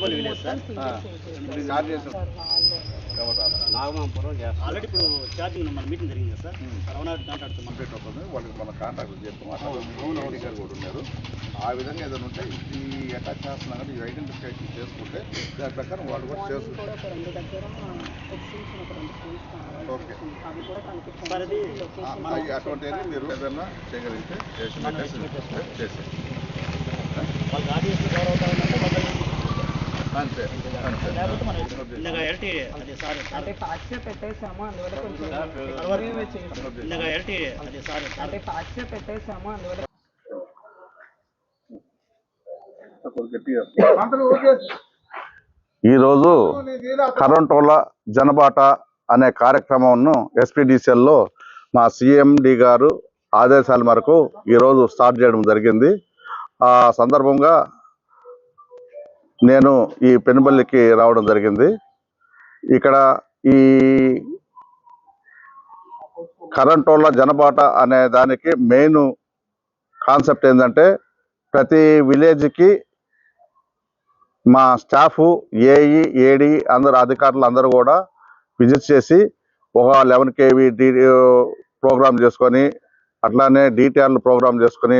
Penubali village sir Nagamapuram already ఇప్పుడు charging మన meeting జరిగింది సార్ కంప్లీట్ అవుతుంది. వాళ్ళకి మన కాంటాక్ట్ చెప్తాం అట్లా కూడా ఉన్నారు. ఆ విధంగా ఏదైనా ఉంటే ఈ అటాక్ చేస్తున్నా కానీ ఈ ఐడెంటిఫికేషన్ చేసుకుంటే దాని ప్రకారం వాళ్ళు కూడా చేసుకుంటారు ఓకే అవి కూడా కనిపించాలి సార్ ఇది ఆ, ఆ, అటువంటి మీరు ఏదైనా చేయగలిగితే చేసి చేసి వాళ్ళకి అంతే అంటే అందువల్ల కొంచెం అంటే అందువల్ల ఈరోజు కరెంటోల జనబాట అనే కార్యక్రమంను ఎస్పీడీసీఎల్లో మా సిఎండి గారు ఆదేశాల మేరకు ఈరోజు స్టార్ట్ చేయడం జరిగింది. ఆ సందర్భంగా నేను ఈ పెనుబల్లికి రావడం జరిగింది. ఇక్కడ ఈ కరెంటోళ్ళ జనపాట అనే దానికి మెయిన్ కాన్సెప్ట్ ఏంటంటే ప్రతి విలేజ్కి మా స్టాఫ్ ఏఈ ఏడి అందరు అధికారులు అందరూ కూడా విజిట్ చేసి ఒక లెవెన్ కేవీ డీ ప్రోగ్రామ్ చేసుకొని అట్లానే డీటీఆర్లు ప్రోగ్రామ్ చేసుకొని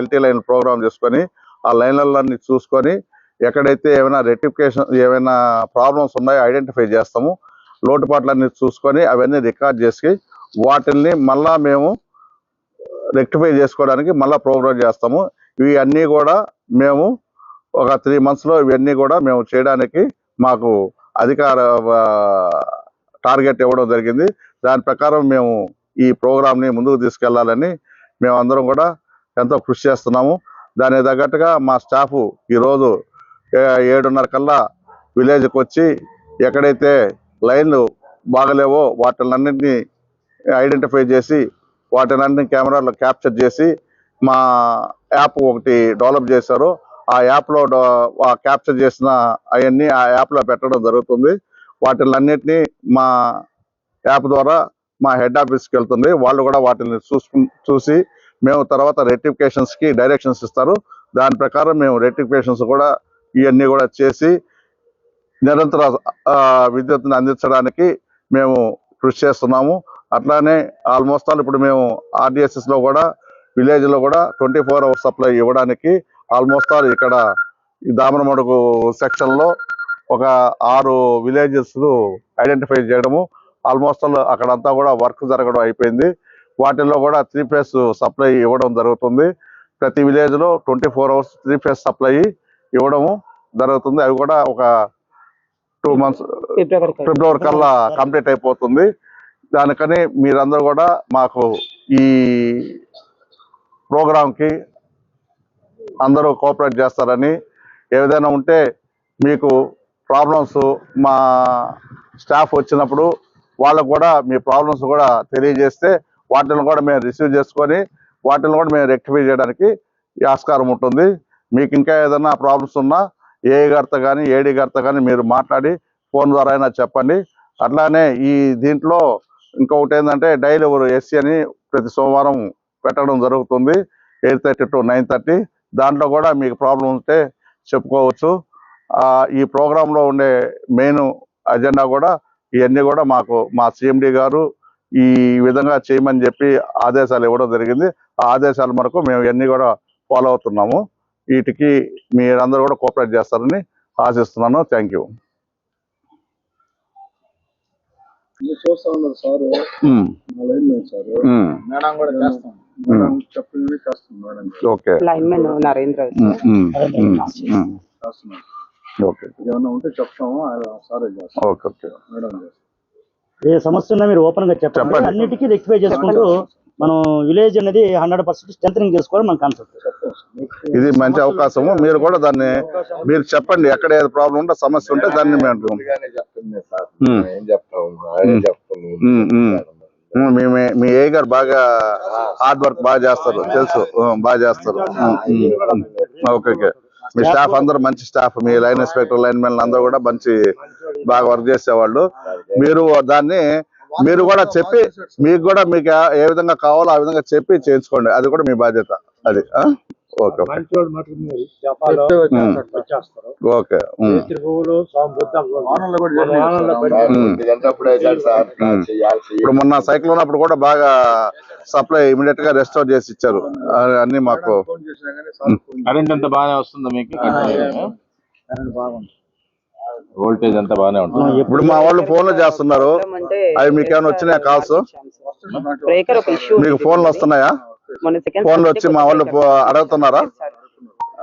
ఎల్టీ లైన్ ప్రోగ్రామ్ చేసుకొని ఆ లైన్లన్నీ చూసుకొని ఎక్కడైతే ఏమైనా రెటిఫికేషన్ ఏమైనా ప్రాబ్లమ్స్ ఉన్నాయో ఐడెంటిఫై చేస్తాము. లోటుపాట్లన్నీ చూసుకొని అవన్నీ రికార్డ్ చేసి వాటిల్ని మళ్ళా మేము రెక్టిఫై చేసుకోవడానికి మళ్ళీ ప్రోగ్రామ్ చేస్తాము. ఇవి అన్నీ కూడా మేము ఒక త్రీ మంత్స్లో ఇవన్నీ కూడా మేము చేయడానికి మాకు అధికార టార్గెట్ ఇవ్వడం జరిగింది. దాని ప్రకారం మేము ఈ ప్రోగ్రామ్ని ముందుకు తీసుకెళ్ళాలని మేమందరం కూడా ఎంతో కృషి చేస్తున్నాము. దానికి తగ్గట్టుగా మా స్టాఫ్ ఈరోజు ఏడున్నర కల్లా విలేజ్కి వచ్చి ఎక్కడైతే లైన్లు బాగలేవో వాటిలన్నింటినీ ఐడెంటిఫై చేసి వాటినన్నింటినీ కెమెరాలో క్యాప్చర్ చేసి మా యాప్ ఒకటి డెవలప్ చేశారు. ఆ యాప్లో ఆ క్యాప్చర్ చేసిన అవన్నీ ఆ యాప్లో పెట్టడం జరుగుతుంది. వాటిలన్నింటినీ మా యాప్ ద్వారా మా హెడ్ ఆఫీస్కి వెళ్తుంది. వాళ్ళు కూడా వాటిని చూసుకు చూసి మేము తర్వాత రెటిఫికేషన్స్కి డైరెక్షన్స్ ఇస్తారు. దాని ప్రకారం మేము రెటిఫికేషన్స్ కూడా ఇవన్నీ కూడా చేసి నిరంతర ఆ, విద్యుత్తుని అందించడానికి మేము కృషి చేస్తున్నాము. అట్లానే ఆల్మోస్ట్ ఆల్ ఇప్పుడు మేము ఆర్డిఎస్ఎస్లో కూడా విలేజ్లో కూడా ట్వంటీ ఫోర్ అవర్స్ సప్లై ఇవ్వడానికి ఆల్మోస్ట్ ఆల్ ఇక్కడ దామనమడుగు దామరమడుగు ఒక ఆరు విలేజెస్ ఐడెంటిఫై చేయడము ఆల్మోస్ట్ ఆల్ అక్కడంతా కూడా వర్క్ జరగడం అయిపోయింది. వాటిల్లో కూడా త్రీ ఫేస్ సప్లై ఇవ్వడం జరుగుతుంది. ప్రతి విలేజ్లో twenty four hours three phase supply ఇవ్వడము జరుగుతుంది. అవి కూడా ఒక టూ మంత్స్ ఫిబ్రవరి కల్లా. కంప్లీట్ అయిపోతుంది. దానికని మీరందరూ కూడా మాకు ఈ ప్రోగ్రాంకి అందరూ కోఆపరేట్ చేస్తారని ఏదైనా ఉంటే మీకు ప్రాబ్లమ్స్ మా స్టాఫ్ వచ్చినప్పుడు వాళ్ళకు కూడా మీ ప్రాబ్లమ్స్ కూడా తెలియజేస్తే వాటిని కూడా మేము రిసీవ్ చేసుకొని వాటిని కూడా మేము రెక్టిఫై చేయడానికి ఆస్కారం ఉంటుంది. మీకు ఇంకా ఏదైనా ప్రాబ్లమ్స్ ఉన్నా ఏ గారితో కానీ ఏడి గారితో కానీ మీరు మాట్లాడి ఫోన్ ద్వారా అయినా చెప్పండి. అట్లానే ఈ దీంట్లో ఇంకొకటి ఏంటంటే డైలీ ఎవరు ఎస్సీ అని ప్రతి సోమవారం పెట్టడం జరుగుతుంది. Eight thirty to nine thirty. దాంట్లో కూడా మీకు ప్రాబ్లం ఉంటే చెప్పుకోవచ్చు. ఈ ప్రోగ్రాంలో ఉండే మెయిన్ అజెండా కూడా ఇవన్నీ కూడా మాకు మా సిఎండి గారు ఈ విధంగా చేయమని చెప్పి ఆదేశాలు ఇవ్వడం జరిగింది. ఆ ఆదేశాల మేరకు మేము ఇవన్నీ కూడా ఫాలో అవుతున్నాము. వీటికి మీరందరూ కూడా కోఆపరేట్ చేస్తారని ఆశిస్తున్నాను. Thank you. చూస్తా ఉన్నారు సార్ మా లైన్ మ్యాన్ సార్. మేడం కూడా చేస్తాం. చేస్తాం madam. Okay. Line men Narendra చేస్తున్నాం. ఓకే. ఏమన్నా ఉంటే చెప్తాము ఆయన సారే చేస్తాం. Okay okay. మేడం ఏ సమస్య ఉన్నా మీరు ఓపెన్గా చెప్పండి. చెప్పండి. అన్నిటికీ రెక్టిఫై చేసుకుంటూ మనం విలేజ్ అనేది హండ్రెడ్ పర్సెంట్ స్ట్రెంగ్ చేసుకోవడం మన కాన్సెప్ట్ ఇది మంచి అవకాశము. మీరు కూడా దాన్ని మీరు చెప్పండి ఎక్కడ ఏది ప్రాబ్లం ఉంటే సమస్య ఉంటే దాన్ని మేము మీ. ఏ గారు బాగా హార్డ్ వర్క్ బాగా చేస్తారు. తెలుసు. బాగా చేస్తారు. ఓకే ఓకే మీ స్టాఫ్ అందరూ మంచి స్టాఫ్ మీ లైన్ ఇన్స్పెక్టర్ లైన్ మెన్ అందరూ కూడా మంచి బాగా వర్క్ చేసేవాళ్ళు. మీరు దాన్ని మీరు కూడా చెప్పి మీకు కూడా మీకు ఏ- విధంగా కావాలో ఆ విధంగా చెప్పి చేయించుకోండి అది కూడా మీ బాధ్యత. అది ఆ? ఓకే. ఇప్పుడు మొన్న సైక్లోన్ అప్పుడు కూడా బాగా సప్లై ఇమీడియట్గా రెస్టోర్ చేసి ఇచ్చారు. అన్ని మాకు కరెంట్ అంతా బాగానే వస్తుందా మీకు? బాగుంది. వోల్టేజ్ అంతా బాగానే ఉంటుంది. ఇప్పుడు మా వాళ్ళు ఫోన్లు చేస్తున్నారు. అవి మీకు ఏమైనా వచ్చినాయా కాల్స్ బ్రేకర్ ఒక ఇష్యూ మీకు ఫోన్లు వస్తున్నాయా? మొన్న సెకండ్ ఫోన్లు వచ్చి మా వాళ్ళు అడుగుతున్నారా?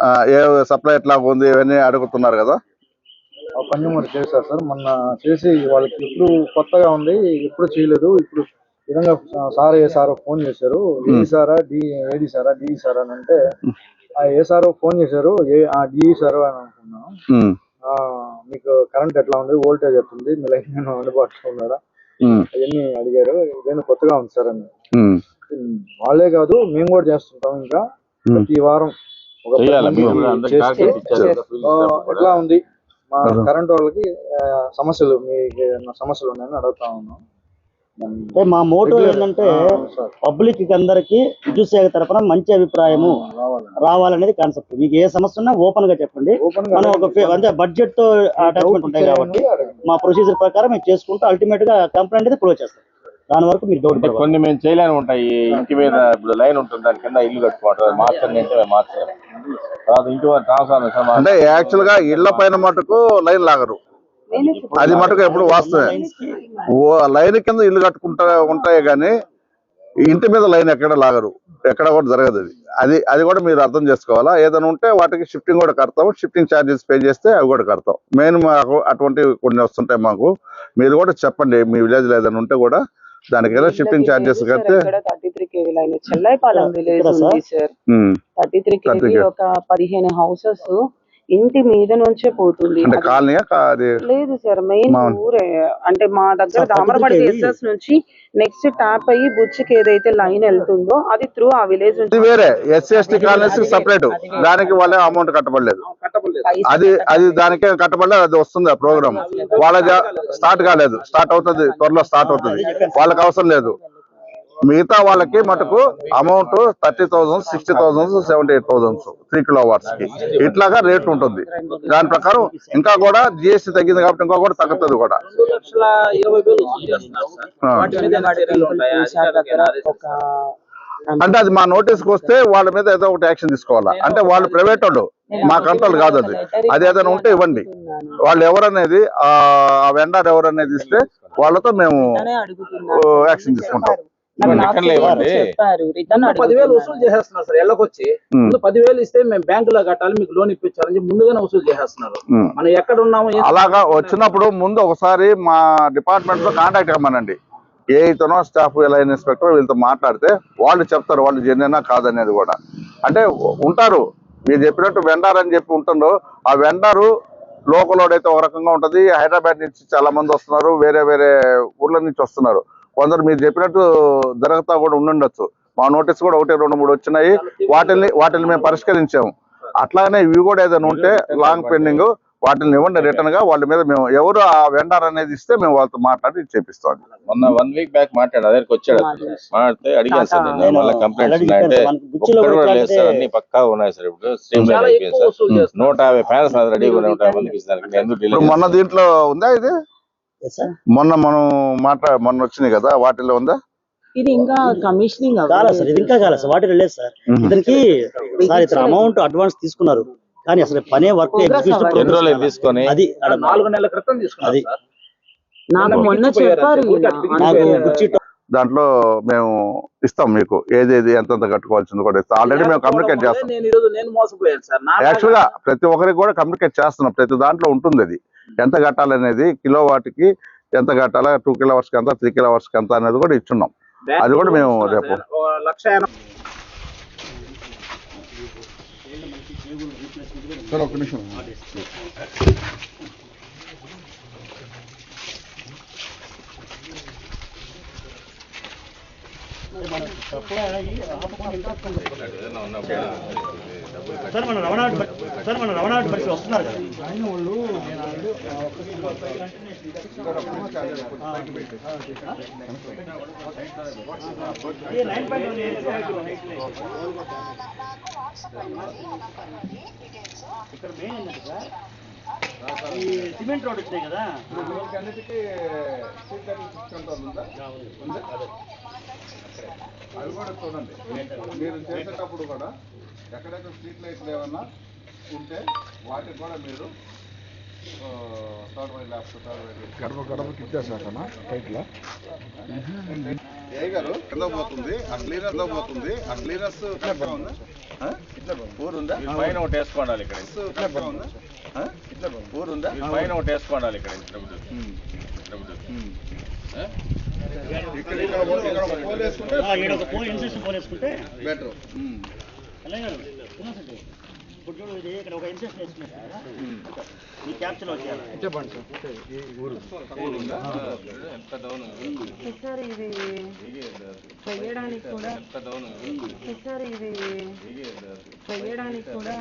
ఆ, ఏ సప్లై ఎట్లా ఉంది ఇవన్నీ అడుగుతున్నారు కదా. పని మరి చేశారు సార్. మొన్న చేసి వాళ్ళకి ఎప్పుడు కొత్తగా ఉంది ఎప్పుడు చేయలేదు. ఇప్పుడు విధంగా సార్ ఏ సారో ఫోన్ చేశారు. ఏ సారా డి ఏడి సారా డి సారా అని అంటే ఆ ఏ సారో ఫోన్ చేశారు ఏ ఆ డి సారో అని అనుకున్నాం. ఉమ్, ఆ, మీకు కరెంట్ ఎట్లా ఉంది? వోల్టేజ్ ఎట్లుంది మీ లైన్ ఏమైనా అందుబాటులో ఉన్నారా? అవన్నీ అడిగారు. ఇదేనా కొత్తగా ఉంది సార్ అని. వాళ్ళే కాదు మేము కూడా చేస్తుంటాం ఇంకా. ప్రతి వారం ఒక. ఎట్లా ఉంది? మా కరెంట్ వాళ్ళకి సమస్యలు మీకు ఏమైనా సమస్యలు ఉన్నాయని అడుగుతా ఉన్నాం. అంటే మా మోటో ఏంటంటే పబ్లిక్కి అందరికి విద్యుత్ శాఖ తరఫున మంచి అభిప్రాయము. రావాలనేది కాన్సెప్ట్ మీకు ఏ సమస్య ఉన్నా ఓపెన్గా చెప్పండి. మనం ఒక అంటే బడ్జెట్తో అటాచ్మెంట్ ఉంటాయి కాబట్టి మా ప్రొసీజర్ ప్రకారం మేము చేసుకుంటూ అల్టిమేట్గా కంప్లైంట్ అయితే క్లోజ్ చేస్తాం. దాని వరకు మీరు డౌట్ కొన్ని మేము చేయలేని ఉంటాయి. ఇంటి మీద ఇప్పుడు లైన్ ఉంటుంది. దాని కింద ఇల్లు కట్టుకోవటం మార్చండి అంటే మేము మార్చలేము తర్వాత ఇంటి ట్రాన్స్ఫార్మర్ అంటే యాక్చువల్గా ఇళ్ళ పైన మటుకు లైన్ లాగరు. అది మటుకు ఎప్పుడు వాస్తవే ఓ లైన్ కింద ఇల్లు కట్టుకుంటా ఉంటాయి కానీ ఇంటి మీద లైన్ ఎక్కడ లాగరు. ఎక్కడ కూడా జరగదు అది. అది అది కూడా మీరు అర్థం చేసుకోవాలా? ఏదైనా ఉంటే వాటికి షిఫ్టింగ్ కూడా కడతాం షిఫ్టింగ్ ఛార్జెస్ పే చేస్తే అవి కూడా కడతాం. మెయిన్ మాకు అటువంటి కొన్ని వస్తుంటాయి మాకు. మీరు కూడా చెప్పండి మీ విలేజ్లో ఏదైనా ఉంటే కూడా దానికి ఏదో షిఫ్టింగ్ ఛార్జెస్ కడితే thirty three KV line Chellaipalem village? ఉంది సార్. థర్టీ త్రీ 33 కేవీ ఒక పదిహేను హౌసెస్. ఇంటి మీద నుంచే పోతుంది. అంటే కాలనీయా? లేదు సార్ మెయిన్ ఊరే. అంటే మా దగ్గర దామరపడి ఎస్ఎస్ నుంచి నెక్స్ట్ ట్యాప్ అయ్యి బుచ్చికి ఏదైతే లైన్ వెళ్తుందో అది త్రూ ఆ విలేజ్ ఇది నుంచి వేరే ఎస్సీ ఎస్టీ కాలనీస్ సపరేట్ దానికి వాళ్ళే అమౌంట్ కట్టబడలేదు. అది అది దానికే కట్టబడలేదు అది వస్తుంది ఆ ప్రోగ్రామ్ వాళ్ళ స్టార్ట్ కాలేదు. స్టార్ట్ అవుతుంది త్వరలో స్టార్ట్ అవుతుంది. వాళ్ళకి అవసరం లేదు. మిగతా వాళ్ళకి మటుకు amount thirty thousand sixty thousand seventy eight thousands three kilo వాట్స్కి ఇట్లాగా రేట్ ఉంటుంది. దాని ప్రకారం ఇంకా కూడా జిఎస్టీ తగ్గింది కాబట్టి ఇంకా కూడా తగ్గుతుంది కూడా. అంటే అది మా నోటీస్కి వస్తే వాళ్ళ మీద ఏదో ఒకటి యాక్షన్ తీసుకోవాలా? అంటే వాళ్ళు ప్రైవేట్ వాళ్ళు మా కంట్రోల్ కాదు అది. అది ఏదైనా ఉంటే ఇవ్వండి. వాళ్ళు ఎవరనేది ఆ వెండర్ ఎవరనేది ఇస్తే వాళ్ళతో మేము యాక్షన్ తీసుకుంటాం. చెప్పారు? రిటర్న్ పదివేలు వసూలు చేసేస్తున్నారు సార్ ఎళ్ళకొచ్చి ముందు పదివేలు ఇస్తే మేము బ్యాంకులో కట్టాలి మీకు లోన్ ఇప్పించాలని ముందుగానే వసూలు చేసేస్తున్నారు. మనం ఎక్కడ ఉన్నామో అలాగా వచ్చినప్పుడు ముందు ఒకసారి మా డిపార్ట్మెంట్లో కాంటాక్ట్ అవ్వమనండి. ఏ ఇతనో స్టాఫ్ లైన్ ఇన్స్పెక్టర్ వీళ్ళతో మాట్లాడితే వాళ్ళు చెప్తారు వాళ్ళు జెన్యునా కాదనేది కూడా. అంటే ఉంటారు మీరు చెప్పినట్టు వెండార్ అని చెప్పి ఉంటుండ్రు ఆ వెండారు లోకల్ అయితే ఒక రకంగా ఉంటది. హైదరాబాద్ నుంచి చాలా మంది వస్తున్నారు వేరే వేరే ఊర్ల నుంచి వస్తున్నారు. కొందరు మీరు చెప్పినట్టు జరుగుతా కూడా ఉండుండొచ్చు. మా నోటీస్ కూడా ఒకటి రెండు మూడు వచ్చినాయి. వాటిని వాటిని మేము పరిష్కరించాము. అట్లానే ఇవి కూడా ఏదైనా ఉంటే లాంగ్ పెండింగ్ వాటిని ఇవ్వండి రిటర్న్గా. వాళ్ళ మీద మేము ఎవరు ఆ వెండర్ అనేది ఇస్తే మేము వాళ్ళతో మాట్లాడి చేపిస్తాం. మొన్న వన్ వీక్ బ్యాక్ మాట్లాడు దగ్గరికి వచ్చాడు. మాట్లాడితే అడిగాను సార్ నేను మళ్ళీ కంప్లైంట్స్ ఉన్నాయంటే లేదు సార్ అన్ని పక్కా ఉన్నాయి సార్ ఇప్పుడు. స్ట్రీమ్ లైన్ చాలా అయిపోయింది ఎక్కువ సార్ నూట యాభై ఫ్యాన్స్ అది రెడీగా ఎందుకు మొన్న? దీంట్లో ఉందా ఇది. మొన్న మనం మాట్లా మొన్న వచ్చినాయి కదా వాటిలో ఉందా? ఇది ఇంకా కమిషనింగ్ కాలేదు సార్ ఇది ఇంకా కాలేదు సార్ వాటి లేదు సార్. ఇతనికి సార్ ఇతను అమౌంట్ అడ్వాన్స్ తీసుకున్నారు. కానీ అసలు పనే వర్క్ తీసుకొని? అది నాలుగు నెలల క్రితం నాకు మొన్న చెప్పారు నాకు. బుచ్చి దాంట్లో మేము ఇస్తాం మీకు. ఏదేది ఎంతెంత కట్టుకోవాల్సింది కూడా ఇస్తాం. ఆల్రెడీ మేము కమ్యూనికేట్ చేస్తాం. నేను ఈరోజు నేను మోసపోయాను సార్. నా యాక్చువల్గా ప్రతి ఒక్కరికి కూడా కమ్యూనికేట్ చేస్తున్నాం. ప్రతి దాంట్లో ఉంటుంది అది. ఎంత కట్టాలనేది కిలో వాటికి ఎంత కట్టాలా? టూ కిలో అవర్స్కి ఎంత త్రీ కిలో అవర్స్కి ఎంత అనేది కూడా ఇచ్చున్నాం. అది కూడా మేము రేపు- ఒక్క నిమిషం. సార్ మన రవాణా సార్ మన రవాణా పరిస్థితి వస్తున్నారు కదా. పాయింట్ వన్ ఇక్కడ మెయిన్ ఏంటంటే సార్? ఈ సిమెంట్ రోడ్ వచ్చినాయి కదా. అన్నిటికీ ఉందా. అవి కూడా చూడండి. మీరు చేసేటప్పుడు కూడా ఎక్కడెక్కడ స్ట్రీట్ లైట్లు ఏమన్నా ఉంటే వాటికి కూడా మీరు third white laps third white గడప గడపకి ఇచ్చేసాకనా టైట్లా? ఏ గారు కింద పోతుంది ఆ క్లీనర్లో పోతుంది ఆ క్లీనర్స్ కరెక్ట్గా ఉందా? ఆ? ఊరు ఉందా? మీరు పైన ఒకటి వేసుకోండాలి ఇక్కడ. కరెక్ట్గా ఉందా? ఆ? ఊరు ఉందా? మీరు పైన ఒకటి వేసుకోండాలి ఇక్కడ? ఇక్కడ ఇక్కడ ఒక ఫోన్ ఫోన్ వేసుకుంటే బెటర్ ఇప్పుడు చూడు ఇది ఇక్కడ ఒక కదా ఈ క్యాప్చర్ వచ్చేయాలి చెప్పండి సార్ ఊరు ఎంత డౌన్ సార్ ఇది చెయ్యడానికి కూడా ఎంత డౌన్ సార్ ఇది చెయ్యడానికి కూడా